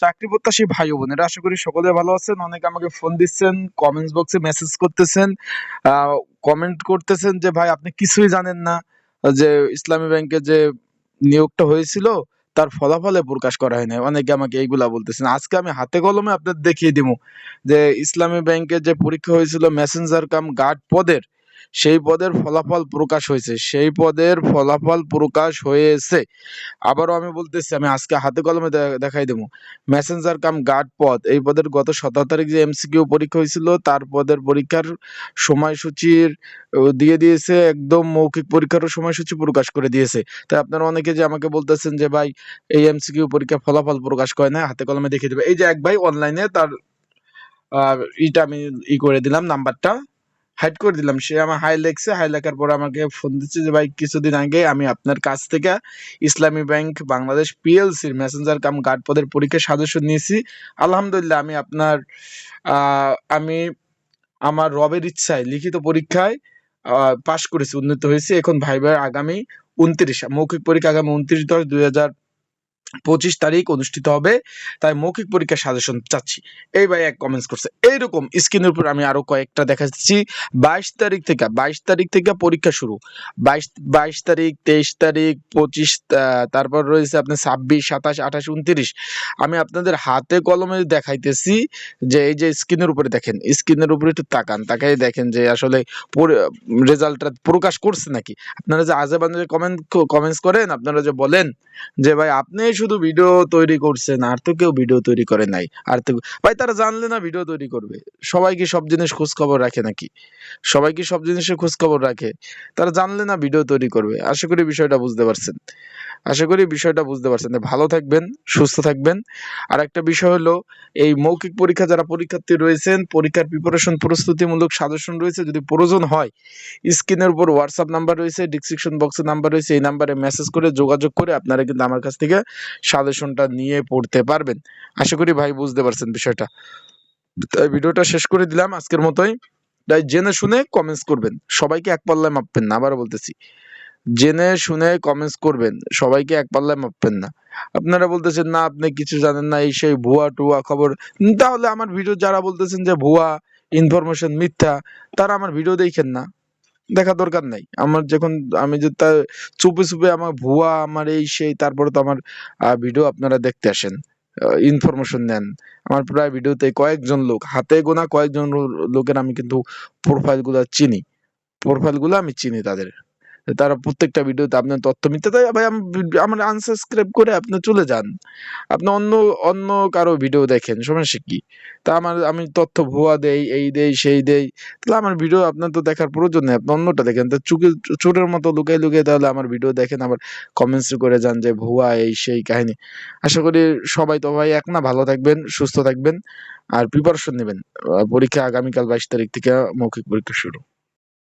চাকরি প্রত্যাশী ভাই বোনেরা আশা করি সকলে ভালো আছেন। অনেকে আমাকে ফোন দিচ্ছেন কমেন্টস বক্সে মেসেজ করতেছেন। কমেন্ট করতেছেন যে, ভাই, আপনি কিছুই জানেন না যে, ইসলামী ব্যাংকে যে নিয়োগটা হয়েছিল, তার ফলাফলে প্রকাশ করা হয় নাই অনেকে আমাকে এইগুলা বলতেছেন। আজকে আমি হাতে কলমে আপনাদের দেখিয়ে দিব যে, ইসলামী ব্যাংকে যে পরীক্ষা হয়েছিল মেসেঞ্জার কাম গার্ড পদের সেই পদের ফলাফল প্রকাশ হয়েছে, সেই পদের ফলাফল প্রকাশ হয়েছে। আবারও আমি বলতেছি, আমি আজকে হাতে কলমে দেখাই দেবো। মেসেঞ্জার কাম গার্ড পদ, এই পদের গত সতেরো তারিখ যে এমসিকিউ পরীক্ষা হয়েছিল, তার পদের পরীক্ষার সময়সূচির দিয়ে দিয়েছে, একদম মৌখিক পরীক্ষারও সময়সূচি প্রকাশ করে দিয়েছে। তাই আপনারা অনেকে যে আমাকে বলতেছেন যে, ভাই, এই এমসিকিউ পরীক্ষার ফলাফল প্রকাশ করে না হাতে কলমে দেখিয়ে দেবে। এই যে এক ভাই অনলাইনে তার ইটা আমি ই করে দিলাম, নাম্বারটা। হাইড করে দিলাম। সে আমার হাই লেখছে হাই লেখার পর আমাকে ফোন দিচ্ছে যে, ভাই, কিছুদিন আগে আমি আপনার কাছ থেকে ইসলামী ব্যাংক বাংলাদেশ পিএলসির মেসেঞ্জার কাম গার্ড পদের পরীক্ষার সদস্য নিয়েছি। আলহামদুলিল্লাহ, আমি আপনার আমি আমার রবের ইচ্ছায় লিখিত পরীক্ষায় পাশ করেছি, উন্নীত হয়েছি। এখন ভাইবার আগামী উনত্রিশ, মৌখিক পরীক্ষা আগামী উনত্রিশ দশ দুই হাজার পঁচিশ তারিখ অনুষ্ঠিত হবে। তাই মৌখিক পরীক্ষার সাজেশন চাচ্ছি। এই ভাই এক কমেন্টস করছে, এইরকম স্ক্রিনের উপর আমি আরও কয়েকটা দেখাচ্ছি। বাইশ তারিখ থেকে, বাইশ তারিখ থেকে পরীক্ষা শুরু। বাইশ বাইশ তারিখ, তেইশ তারিখ, পঁচিশ তারপর রয়েছে আপনার ছাব্বিশ, সাতাশ, আঠাশ, উনত্রিশ। আমি আপনাদের হাতে কলমে দেখাইতেছি যে, এই যে স্ক্রিনের উপরে দেখেন স্ক্রিনের উপরে একটু তাকান। তাকাই দেখেন যে আসলে রেজাল্টটা প্রকাশ করছে নাকি? আপনারা যে আজে কমেন্ট কমেন্টস করেন, আপনারা যে বলেন যে, ভাই, আপনি শুধু ভিডিও তৈরি করছেন, আর তো কেউ ভিডিও তৈরি করে নাই। আর তো ভাই, তারা জানলে না ভিডিও তৈরি করবে। সবাই কি সব জিনিস খোঁজ খবর রাখে নাকি? সবাই কি সব জিনিসের খোঁজ খবর রাখে? তারা জানলে না ভিডিও তৈরি করবে। আশা করি বিষয়টা বুঝতে পারছেন। আশা করি বিষয়টা বুঝতে পারছেন ভালো থাকবেন, সুস্থ থাকবেন। আর একটা বিষয় হলো, এই মৌখিক পরীক্ষা যারা পরীক্ষার্থী রয়েছেন, পরীক্ষার প্রিপারেশন প্রস্তুতিমূলক সাজেশন রয়েছে, যদি প্রয়োজন হয়, স্ক্রিনের উপর হোয়াটসঅ্যাপ নাম্বার রয়েছে ডিসক্রিপশন বক্সে নাম্বার রয়েছে, এই নাম্বারে মেসেজ করে যোগাযোগ করে আপনারা কিন্তু আমার কাছ থেকে সাজেশনটা নিয়ে পড়তে পারবেন। আশা করি ভাই বুঝতে পারছেন বিষয়টা। তাই ভিডিওটা শেষ করে দিলাম আজকের মতোই। তাই জেনে শুনে কমেন্টস করবেন। সবাইকে এক পাল্লায় মাপবেন না, আবারও বলতেছি। জেনে শুনে কমেন্টস করবেন। সবাইকে এক পাল্লায় মাপবেন না। আপনারা বলতেছেন, না, আপনি কিছু জানেন না, এই সেই ভুয়া টুয়া খবর। তাহলে আমার ভিডিও যারা বলতেছেন যে ভুয়া ইনফরমেশন মিথ্যা, তারা আমার ভিডিও দেখেন না। দেখা দরকার নাই। আমার যখন, আমি যে তা চুপে চুপে আমার ভুয়া, আমার এই সেই, তারপরে তো আমার ভিডিও আপনারা দেখতে আসেন ইনফরমেশন নেন। আমার প্রায় ভিডিওতে কয়েকজন লোক, হাতে গোনা কয়েকজন লোকের আমি কিন্তু প্রোফাইলগুলা চিনি। প্রোফাইলগুলো আমি চিনি তাদের। তারা প্রত্যেকটা ভিডিওতে আপনার তথ্য মিথ্যা। তাই ভাই আমার আনসাবস্ক্রাইব করে আপনি চলে যান। আপনি অন্য অন্য কারও ভিডিও দেখেন, সমস্যা কি? তা আমার, আমি তথ্য ভুয়া দেই, এই দেই, সেই দেই। তাহলে আমার ভিডিও আপনার তো দেখার প্রয়োজন নেই, আপনি অন্যটা দেখেন। তা চুকে, চোরের মতো লুকাই লুকিয়ে তাহলে আমার ভিডিও দেখেন, আবার কমেন্টস করে যান যে ভুয়া এই, সেই কাহিনী। আশা করি সবাই তো ভাই এক না, ভালো থাকবেন, সুস্থ থাকবেন, আর প্রিপারেশন নেবেন। পরীক্ষা আগামীকাল বাইশ তারিখ থেকে মৌখিক পরীক্ষা শুরু।